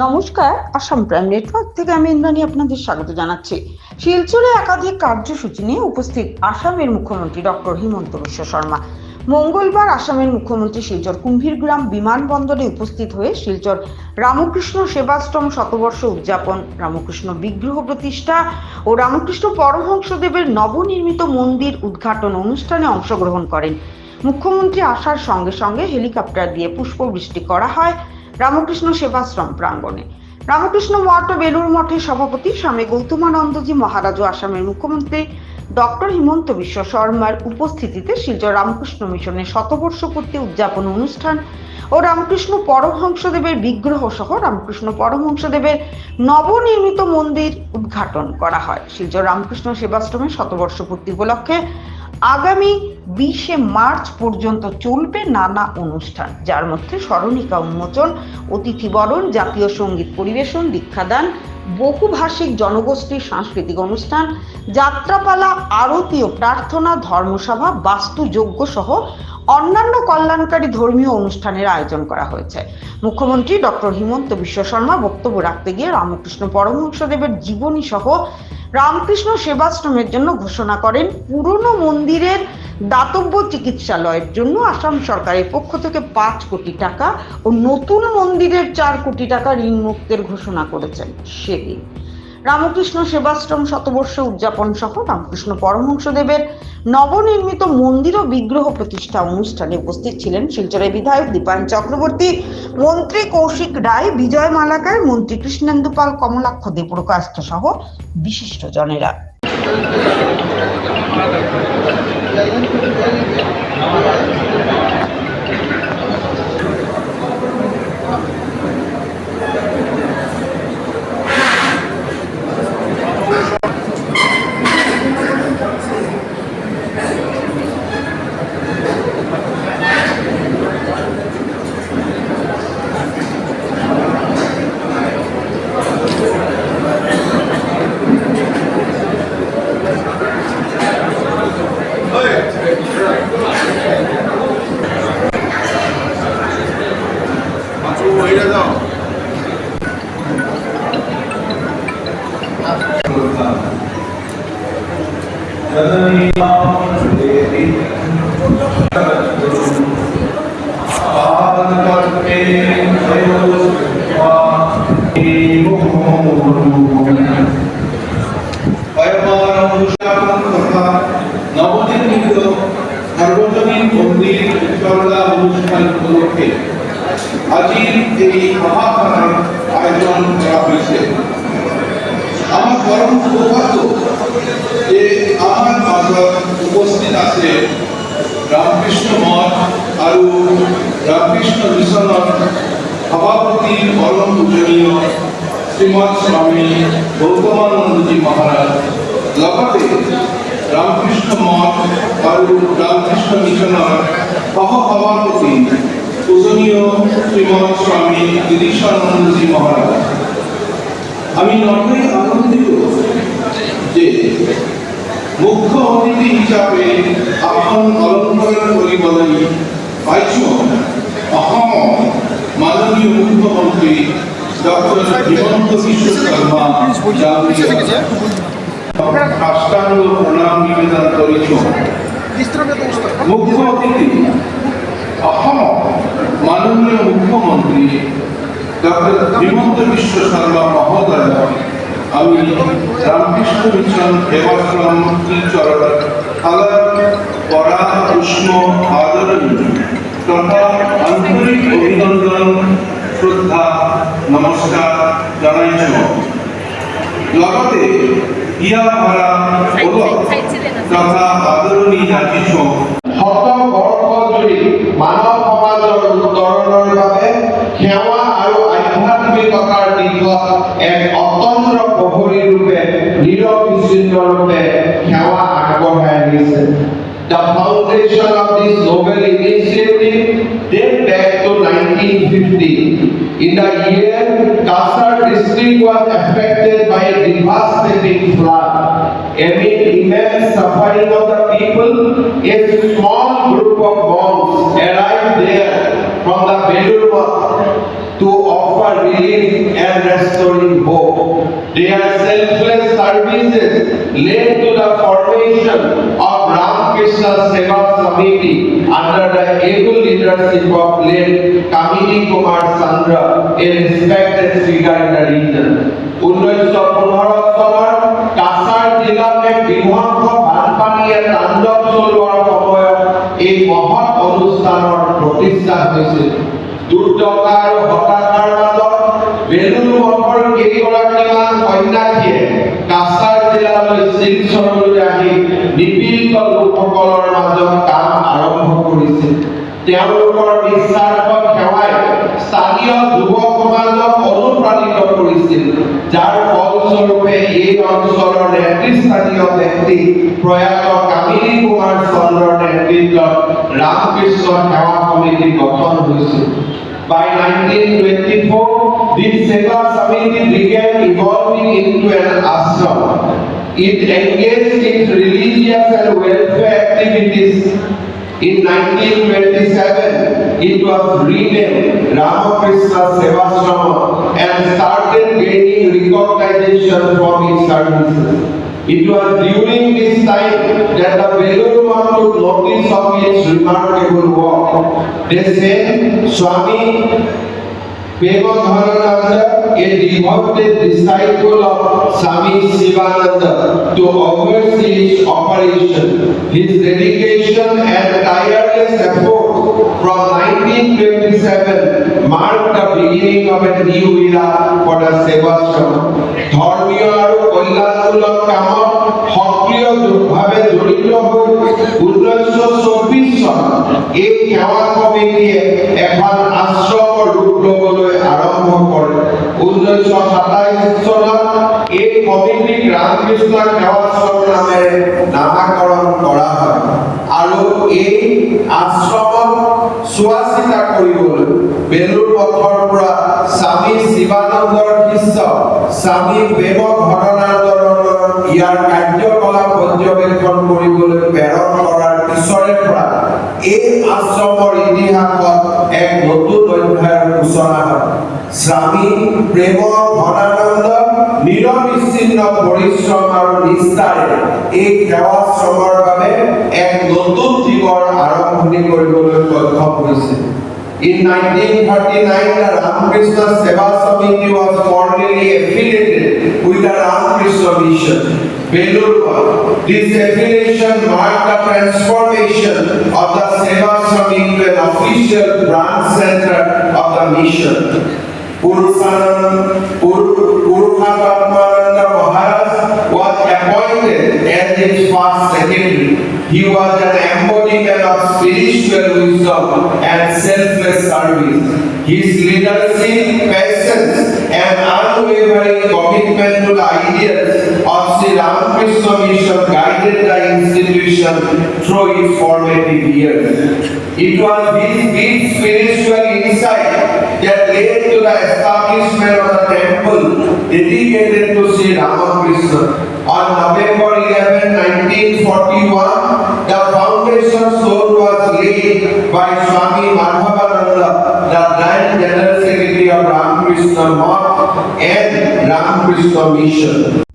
নমস্কার, Assam prime network থেকে আমি ইন্দ্রাণী আপনাদের স্বাগত জানাচ্ছি। শিলচরে একাধিক কার্যসূচি নিয়ে উপস্থিত আসামের মুখ্যমন্ত্রী ডক্টর হিমন্ত বিশ্ব শর্মা। মঙ্গলবার আসামের মুখ্যমন্ত্রী শিলচর কুম্ভীরগ্রাম বিমানবন্দরে উপস্থিত হয়ে শিলচর রামকৃষ্ণ সেবাশ্রম শতবর্ষ উদযাপন, রামকৃষ্ণ বিগ্রহ প্রতিষ্ঠা ও রামকৃষ্ণ পরমহংসদেবের নবনির্মিত মন্দির উদ্ঘাটন অনুষ্ঠানে অংশগ্রহণ করেন। মুখ্যমন্ত্রী আসার সঙ্গে সঙ্গে হেলিকপ্টার দিয়ে পুষ্পবৃষ্টি করা হয়। রামকৃষ্ণ সেবাশ্রম প্রাঙ্গণে। রামকৃষ্ণ মঠ বেলুর মঠের সভাপতি স্বামী গৌতমানন্দজি মহারাজ ও আসামের মুখ্যমন্ত্রী ডক্টর হিমন্ত বিশ্ব শর্মার উপস্থিতিতে শিলচর রামকৃষ্ণ মিশনের শতবর্ষ পূর্তি উদযাপন অনুষ্ঠান ও রামকৃষ্ণ পরমহংসদেবের বিগ্রহ সহ রামকৃষ্ণ পরমহংসদেবের নবনির্মিত মন্দির উদ্ঘাটন করা হয়। শিলচর রামকৃষ্ণ সেবাশ্রমের শতবর্ষ পূর্তি উপলক্ষে আগামী বিশে মার্চ পর্যন্ত চলবে নানা অনুষ্ঠান, যার মধ্যে স্মরণিকা উন্মোচন অতিথিবরণ জাতীয় সংগীত পরিবেশন, দীক্ষাদান বহুভাষিক জনগোষ্ঠীর সাংস্কৃতিক অনুষ্ঠান, যাত্রাপালা, আরতি ও প্রার্থনা, ধর্মসভা বাস্তুযজ্ঞ সহ অন্যান্য কল্যাণকারী ধর্মীয় অনুষ্ঠানের আয়োজন করা হয়েছে। মুখ্যমন্ত্রী ডক্টর হিমন্ত বিশ্ব শর্মা বক্তব্য রাখতে গিয়ে রামকৃষ্ণ পরমহংসদেবের জীবনী সহ রামকৃষ্ণ সেবাশ্রমের জন্য ঘোষণা করেন পুরনো মন্দিরের দাতব্য চিকিৎসালয়ের জন্য আসাম সরকারের পক্ষ থেকে পাঁচ কোটি টাকা ও নতুন মন্দিরের চার কোটি টাকা ঋণ মুক্তের ঘোষণা করেছেন সেদিন। রামকৃষ্ণ সেবাশ্রম শতবর্ষ উদযাপন সহ রামকৃষ্ণ পরমহংসদেবের নবনির্মিত মন্দির ও বিগ্রহ প্রতিষ্ঠা অনুষ্ঠানে উপস্থিত ছিলেন শিলচরের বিধায়ক দীপায়ন চক্রবর্তী, মন্ত্রী কৌশিক রায়, বিজয় মালাকার, মন্ত্রী কৃষ্ণেন্দু পাল, কমলাক্ষ দেবপ্রকাশ সহ বিশিষ্ট জনেরা নবনির্মিত সার্বজনীন মন্দির চর্যা অনুষ্ঠান উপলক্ষে আজির এই মহাখানার আয়োজন করা হয়েছে আমার পরম সৌভাগ্য যে আমার মাজত উপস্থিত আছে রামকৃষ্ণ মঠ আৰু রামকৃষ্ণ মিশনৰ সভাপতি পৰম পূজনীয় শ্ৰীমৎ স্বামী গৌতমানন্দজী লগতে রামকৃষ্ণ মঠ আৰু রামকৃষ্ণ মিশনৰ সহসভাপতি পূজনীয় শ্ৰীমৎ স্বামী গিরিশানন্দজী মহাৰাজ আমি নথৈ আনন্দিত যে মুখ্য অতিথি হিচাপে আসন অলংকৰণ কৰিবলৈ পাইছোঁ অসমৰ মাননীয় ডক্টৰ হিমন্ত বিশ্ব শৰ্মা ডাঙৰীয়া সাষ্টাংগ প্ৰণাম নিবেদন কৰিছোঁ মুখ্য অতিথি অসমৰ মাননীয় মুখ্যমন্ত্ৰী ডক্টর হিমন্ত বিশ্ব শর্মা মহোদয় আমি রামকৃষ্ণ মিশন সেবাশ্রম উষ্ণ আদরণী তথা আন্তরিক অভিনন্দন শ্রদ্ধা, নমস্কার জানাইছো। লগতে ইয়া ভরা ওলক তথা আদৰণি যাচিছো শত বৰ্ষ জুৰি মানৱ সমাজৰ উত্তৰণৰ বাবে সেৱা আৰু আধ্যাত্মিকতাৰ দিশত এক 1950. In that year, Kasar district was affected by a devastating flood. Amid immense suffering of the people, a small group of monks arrived there from the Belurma to offer relief and restoring hope. Their selfless services led to the formation of Ramakrishna Seva Samiti under the able leadership of late Kamini Kumar Sandra, a respected figure in the region. উনৈছশ পোন্ধৰ চনৰ কাছাৰ জিলাত এক বানপানীয়ে তাণ্ডৱ চলোৱাৰ সময়ত এই মহৎ অনুষ্ঠানৰ প্ৰতিষ্ঠা হৈছিল দুৰ্দশা আৰু হতাশাৰ মাজত বেলুৰ মঠৰ কেইগৰাকীমান সন্যাসীয়ে কাছাৰ জিলালৈ শিলচৰলৈ আহি নিপীড়িত লোকসকলৰ মাজত কাম আৰম্ভ কৰিছিল তেওঁলোকৰ নিস্বাৰ্থ সেৱাই স্থানীয় যুৱ সমাজক অনুপ্ৰাণিত কৰিছিল যাৰ ফলস্বৰূপে এই অঞ্চলৰ নেতৃস্থানীয় ব্যক্তি প্ৰয়াত কামিনী কুমাৰ চন্দ্ৰৰ নেতৃত্বত ৰামকৃষ্ণ সেৱা সমিতি গঠন হৈছিল By 1924, this Seva Samiti began evolving into an ashram. It engaged in religious and welfare activities. In 1927, it was renamed Ramakrishna Sevashrama and started gaining recognition from its services. It was during this time that the Belur Math took notice of its remarkable work. They said, Swami Premadhananda, a devoted disciple of Swami Sivananda, to oversee its operation. His dedication and tireless effort from 1927 marked the beginning of a new era for the Sevashram. ধৰ্মীয় আৰু কল্যাণমূলক কামত কৰে ঊনৈছশ সাতাইছ চনত এই কৰা হয়। আৰু এই আশ্ৰমত চোৱা চিতা কৰিবলৈ বেলুৰ মঠৰ পৰা স্বামী শিৱানন্দৰ শিষ্য স্বামী প্ৰেম ঘটনান্দনৰ ইয়াৰ কাৰ্যকলাপ পৰ্যবেক্ষণ কৰিবলৈ প্ৰেৰণ কৰাৰ পিছৰে পৰা। এই আশ্ৰমৰ ইতিহাসত এক নতুন অধ্যায়ৰ সূচনা হয়। স্বামী প্ৰেম ঘনানন্দ নিৰবিচ্ছিন্ন পৰিশ্ৰম আৰু নিষ্ঠাৰে এই সেৱাশ্ৰমৰ বাবে এক নতুন জীৱৰ আৰম্ভণি কৰিবলৈ সক্ষম হৈছিল In 1939, the Ramakrishna Seva Samiti was formally affiliated with the Ramakrishna Mission, Belur. This affiliation marked the transformation of the Seva into an official branch center of the mission. Purushanand, Pur- Purushatmananda Maharaj was appointed as its first secretary. He was an embodiment of spiritual wisdom and selfless service. His leadership, patience, and unwavering commitment to the ideals of Sri Ramakrishna Mission guided the institution through its formative years. It was his deep spiritual insight that led to the establishment of the temple dedicated to Sri Ramakrishna. On November 11, 1941, Christ commission.